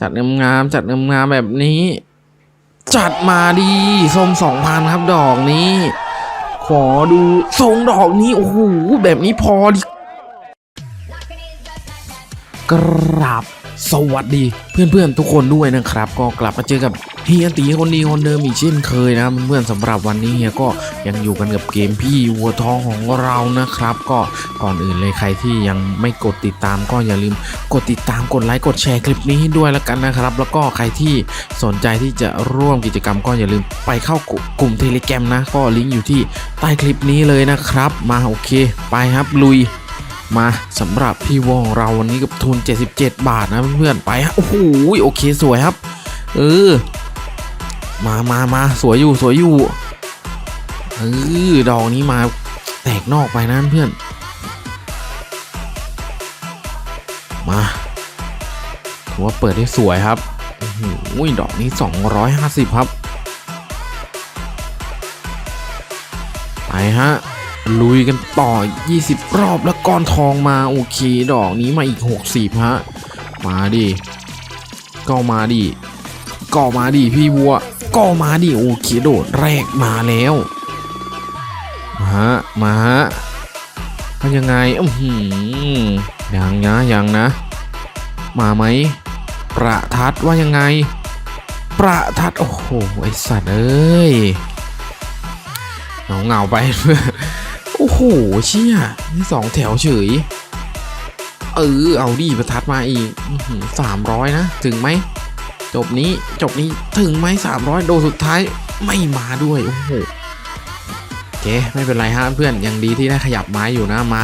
จัดงามๆจัดงามๆแบบนี้ จัดมาดีส้มสองพันครับดอกนี้ ขอดูทรงดอกนี้โอ้โหแบบนี้พอดีกราบ สวัสดีเพื่อนๆทุกคนด้วยนะครับ ก็กลับมาเจอกับเฮียตีคนดีคนเดิมอีกเช่นเคยนะเพื่อนๆสำหรับวันนี้เฮียก็ยังอยู่กันกับเกมพี่วัวทองของเรานะครับ ก็ก่อนอื่นเลยใครที่ยังไม่กดติดตามก็อย่าลืมกดติดตามกดไลค์กดแชร์คลิปนี้ให้ด้วยแล้วกันนะครับ แล้วก็ใครที่สนใจที่จะร่วมกิจกรรม ก็อย่าลืมไปเข้ากลุ่มเทเลแกรมนะ ก็ลิงก์อยู่ที่ใต้คลิปนี้เลยนะครับ มาโอเค ไปครับลุย มาสำหรับพี่วองเราวันนี้กับทุน 77 บาทนะเพื่อนๆไปฮะโอ้โหโอเคสวยครับ เออ มามามาสวยอยู่สวยอยู่เออดอกนี้มาแตกนอกไปนะเพื่อน มาถือว่าเปิดได้สวยครับโอ้โหดอกนี้ 250 ครับ ไปฮะ ลุยกันต่อ 20 รอบแล้วก้อนทองมาโอเค ดอกนี้มาอีก 60 ฮะ มาดิก็มาดิก็มาดิพี่วัว ก็มาดิโอเคโดดแรกมาแล้วมาฮะมาฮะเป็นยังไงอือหือยังนะยังนะ มาไหมประทัดว่ายังไง ประทัดโอ้โหไอสัตว์เอ้ยเหงาเงาไปเพื่อ เชี่ยนี่สองแถวเฉย เออ เอาดิประทัดมาอีกสามร้อยนะ ถึงไหม จบนี้จบนี้ถึงไหมสามร้อยโดสุดท้ายไม่มาด้วย โอ้โหโอเค ไม่เป็นไรฮะเพื่อนยังดีที่ได้ขยับไม้อยู่นะมา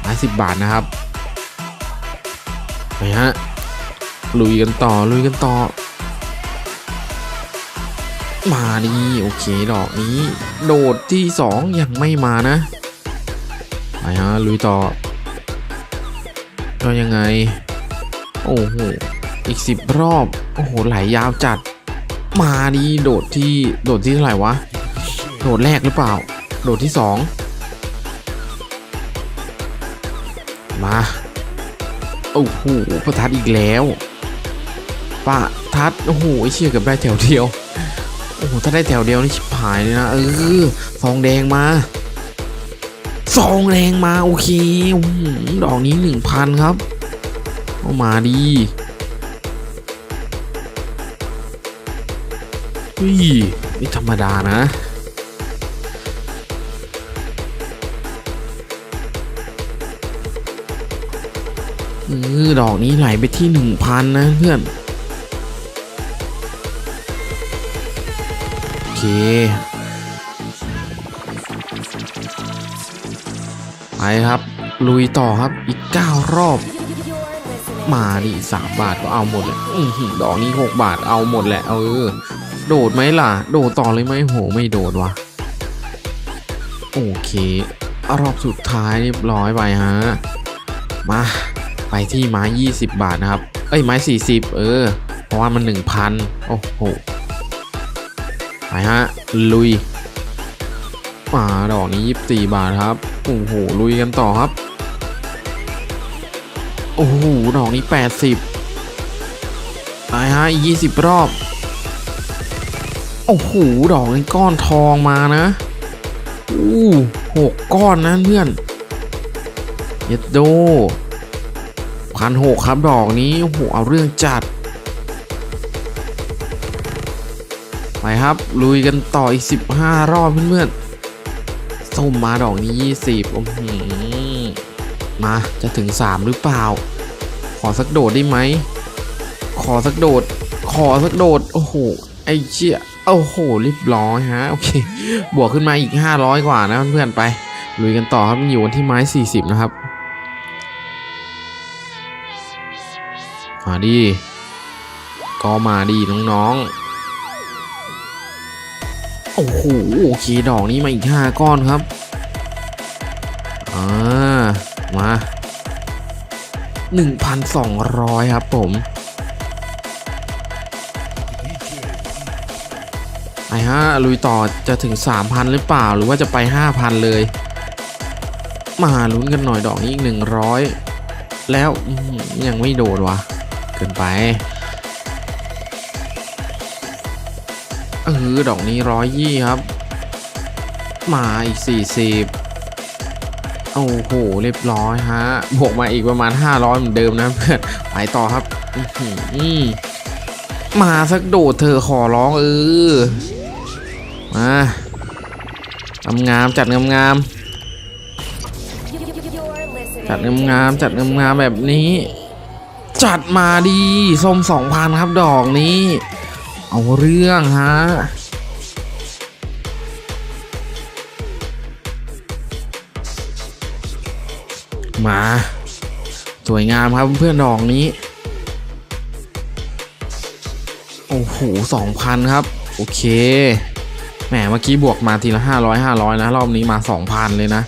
ไม้สิบบาทนะครับไปฮะลุยกันต่อลุยกันต่อ มาดีโอเคดอกนี้ โดดที่สองยังไม่มานะ ไปฮะลุยต่อก็ยังไง โอ้โห อีกสิบรอบ โอ้โห ไหลยาวจัด มาดีโดดที่โดดที่เท่าไหร่วะ โดดแรกหรือเปล่า โดดที่สองมา โอ้โห ประทัดอีกแล้วปะทัด โอ้โหเชี่ยกับได้แถวเดียว โอ้โห ถ้าได้แถวเดียวนี่ชิบหายเลยนะ เออซองแดงมา ซองแดงมาโอเคหือดอกนี้หนึ่งพันครับเอามาดีเฮ้ยนี่ธรรมดานะออดอกนี้ไหลไปที่หนึ่งพันนะเพื่อน โอเค ไปครับ ลุยต่อครับอีก 9 รอบ มาดิสามบาทก็เอาหมดเลยอดอกนี้หกบาทเอาหมดแหละเออ โดดไหมล่ะ โดดต่อเลยไหมโหไม่โดดวะโอเค รอบสุดท้ายเรียบร้อยไปฮะ มา ไปที่ไม้ 20 บาทนะครับ เอ้ยไม้ 40 เออ เพราะว่ามัน 1,000 โอ้โห ไปฮะ ลุย มาดอกนี้ 24 บาทครับ โอ้โห ลุยกันต่อครับ โอ้โห ดอกนี้ 80ไปฮะอีก20 รอบ โอ้โห ดอกนี้ก้อนทองมานะอู้หกก้อนนะเพื่อนเยดโดพันหกครับดอกนี้ โอ้โห เอาเรื่องจัด ไปครับ ลุยกันต่ออีก 15 รอบเพื่อนๆ ส้มมาดอกนี้ 20โอ้โหมาจะถึง 3 หรือเปล่า ขอสักโดดได้ไหม ขอสักโดด ขอสักโดด โอ้โห ไอ้เชี่ยโอ้โหรีบร้อยฮะ โอเค บวกขึ้นมาอีก 500 กว่านะเพื่อนๆไป ลุยกันต่อครับอยู่กันที่ไม้ 40 นะครับมาดี ก็มาดีน้องๆ โอ้โหโอเคดอกนี้มาอีก5ก้อนครับอ่ามา1,200ครับผมไปฮะลุยต่อจะถึง 3,000 หรือเปล่าหรือว่าจะไป 5,000 เลย มาลุ้นกันหน่อยดอกนี้อีก 100 แล้วยังไม่โดดวะเกินไป ออดอกนี้ร้อยยี่ครับ มาอีกสี่สิบโอ้โหเรียบร้อยฮะบวกมาอีกประมาณ500เหมือนเดิมนะเพื่อนไปต่อครับมาสักโดดเธอขอร้องเออมางามๆจัดงามๆจัดงามๆจัดงามๆแบบนี้ จัดมาดีส้มสองพันครับดอกนี้ เอาเรื่องฮะมาสวยงามครับเพื่อนดอกนี้ โอ้โหสองพันครับ โอเค แหมเมื่อกี้บวกมาทีละห้าร้อยห้าร้อยนะ รอบนี้มาสองพันเลยนะ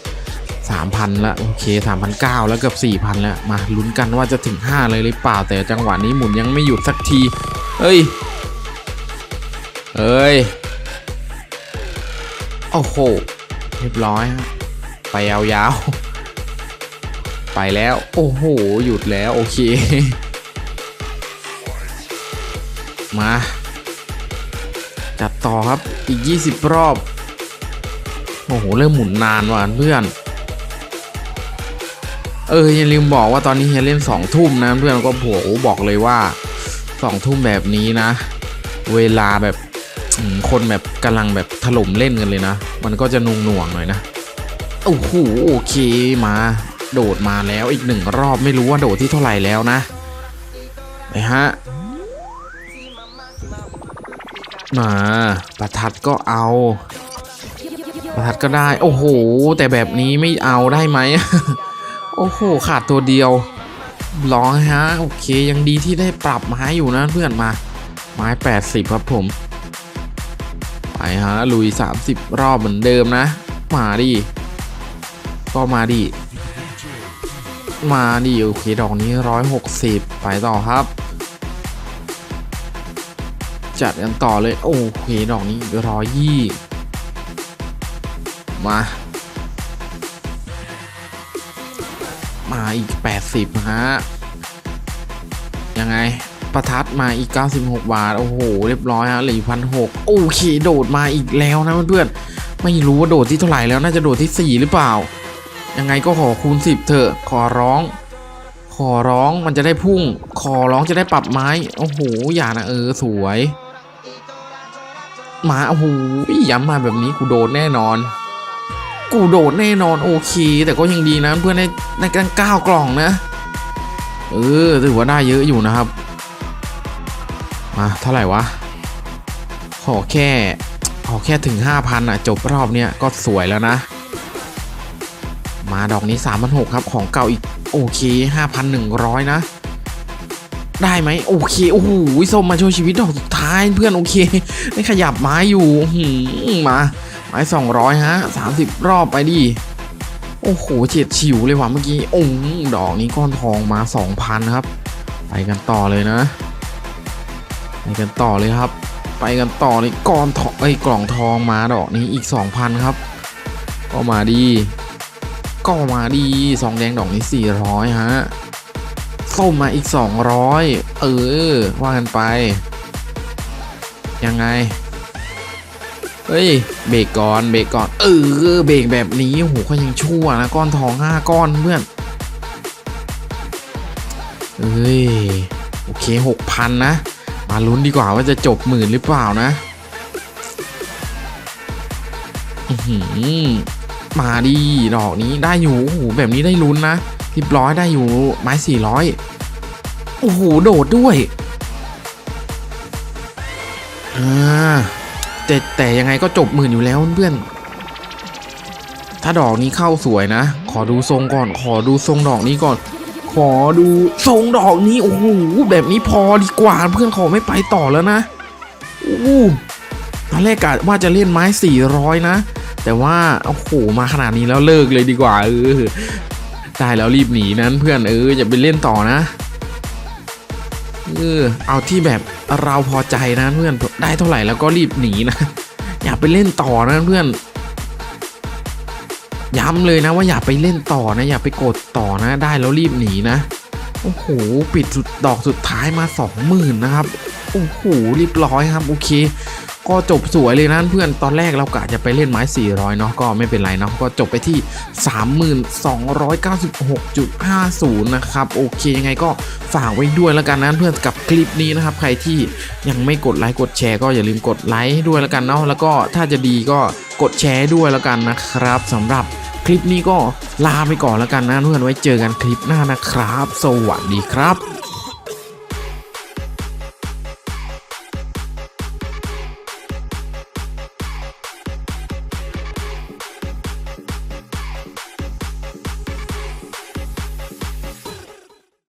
สามพันละโอเคสามพันเก้าแล้วเกือบสี่พันแล้ว มาลุ้นกันว่าจะถึงห้าเลยหรือเปล่า แต่จังหวะนี้หมุนยังไม่หยุดสักที เอ้ย เอ้ย โอ้โห เรียบร้อยฮะ ไปยาวๆ ไปแล้ว โอ้โห หยุดแล้ว โอเค มา จัดต่อครับ อีก 20 รอบ โอ้โห เริ่มหมุนนานว่ะเพื่อน เออ อย่าลืมบอกว่าตอนนี้เฮียเล่นสองทุ่มนะเพื่อนก็โผบอกเลยว่าสองทุ่มแบบนี้นะ เวลาแบบ คนแบบกำลังแบบถล่มเล่นกันเลยนะ มันก็จะนุ่งหน่วงหน่อยนะ โอ้โหโอเคมา โดดมาแล้วอีกหนึ่งรอบไม่รู้ว่าโดดที่เท่าไหร่แล้วนะไปฮะมาประทัดก็เอา ประทัดก็ได้ โอ้โห แต่แบบนี้ไม่เอาได้ไหม โอ้โห ขาดตัวเดียวร้องฮะ โอเค ยังดีที่ได้ปรับไม้อยู่นะเพื่อนมา ไม้ 80 ครับผม ไปฮะลุย 30 รอบเหมือนเดิมนะ มาดิก็มาดิมาดิโอเคดอกนี้ 160 ไปต่อครับ จัดกันต่อเลยโอเคดอกนี้ร้อยยี่มา มาอีก 80ฮะยังไง ประทัดมาอีก 96 บาท โอ้โห เรียบร้อยฮะเหลือพันหกโอเค โดดมาอีกแล้วนะเพื่อนๆ ไม่รู้ว่าโดดที่เท่าไหร่แล้วน่าจะโดดที่ 4 หรือเปล่า ยังไงก็ขอคูณ 10 เถอะ ขอร้อง ขอร้องมันจะได้พุ่ง ขอร้องจะได้ปรับไม้ โอ้โห อย่านะเออสวย มา โอ้โหย้ำมาแบบนี้กูโดดแน่นอน กูโดดแน่นอนโอเค แต่ก็ยังดีนะเพื่อนได้ได้กันเก้ากล่องนะ เออถือว่าได้เยอะอยู่นะครับ มาเท่าไหร่วะ ขอแค่ ขอแค่ถึง 5,000อะ จบรอบเนี้ยก็สวยแล้วนะ มาดอกนี้3,600ครับ ของเก่าอีก โอเค 5,100 นะ ได้ไหมโอเค โอ้โหส้มมาช่วยชีวิตดอกสุดท้ายเพื่อนโอเค ได้ขยับไม้อยู่หืมาไม้สองร้อยฮะสามสิบรอบไปดิโอ้โหเฉียดฉิวเลยว่ะเมื่อกี้อ้ดอกนี้ก้อนทองมาสองพันครับ ไปกันต่อเลยนะ ไปกันต่อเลยครับ ไปกันต่อเลยก้อนทองไอ้กล่องทองมาดอกนี้อีกสองพันครับ ก็มาดี ก็มาดีสองแดงดอกนี้สี่ร้อยฮะส้มมาอีกสองร้อยเออ ว่ากันไป ยังไง เฮ้ย เบรกก่อน เบรกก่อน เออ เบรกแบบนี้โอ้โหก็ยังชั่วนะ ก้อนทองห้าก้อนเพื่อน เอ้ย โอเคหกพันนะ มาลุ้นดีกว่าว่าจะจบหมื่นหรือเปล่านะมาดีดอกนี้ได้อยู่โอ้โหแบบนี้ได้ลุ้นนะทิบร้อยได้อยู่ไม้สี่ร้อยโอ้โหโดดด้วยอ่าแต่แต่ยังไงก็จบหมื่นอยู่แล้วเพื่อนถ้าดอกนี้เข้าสวยนะ ขอดูทรงก่อน ขอดูทรงดอกนี้ก่อน ขอดูทรงดอกนี้ โอ้โห แบบนี้พอดีกว่าเพื่อนขอไม่ไปต่อแล้วนะโอ้ตอนแรกกะว่าจะเล่นไม้สี่ร้อยนะ แต่ว่า โอ้โห มาขนาดนี้แล้วเลิกเลยดีกว่า เออได้แล้วรีบหนีนั้นเพื่อนเอออย่าไปเล่นต่อนะเออเอาที่แบบเราพอใจนะเพื่อนได้เท่าไหร่แล้วก็รีบหนีนะ อย่าไปเล่นต่อนะเพื่อน ย้ำเลยนะว่าอย่าไปเล่นต่อนะ อย่าไปกดต่อนะ ได้แล้วรีบหนีนะ โอ้โห ปิดสุดดอกสุดท้ายมาสองหมื่นนะครับ โอ้โหรีบร้อยครับ โอเค ก็จบสวยเลยนะเพื่อนตอนแรกเรากะจะไปเล่นไม้ 400 เนาะก็ไม่เป็นไรเนาะก็จบไปที่ 3296.50 นะครับ โอเคยังไงก็ฝากไว้ด้วยแล้วกันนะเพื่อนกับคลิปนี้นะครับ ใครที่ยังไม่กดไลค์กดแชร์ก็อย่าลืมกดไลค์ให้ด้วยแล้วกันเนาะแล้วก็ถ้าจะดีก็กดแชร์ด้วยแล้วกันนะครับสำหรับคลิปนี้ก็ลาไปก่อนแล้วกันนะเพื่อนไว้เจอกันคลิปหน้านะครับ สวัสดีครับ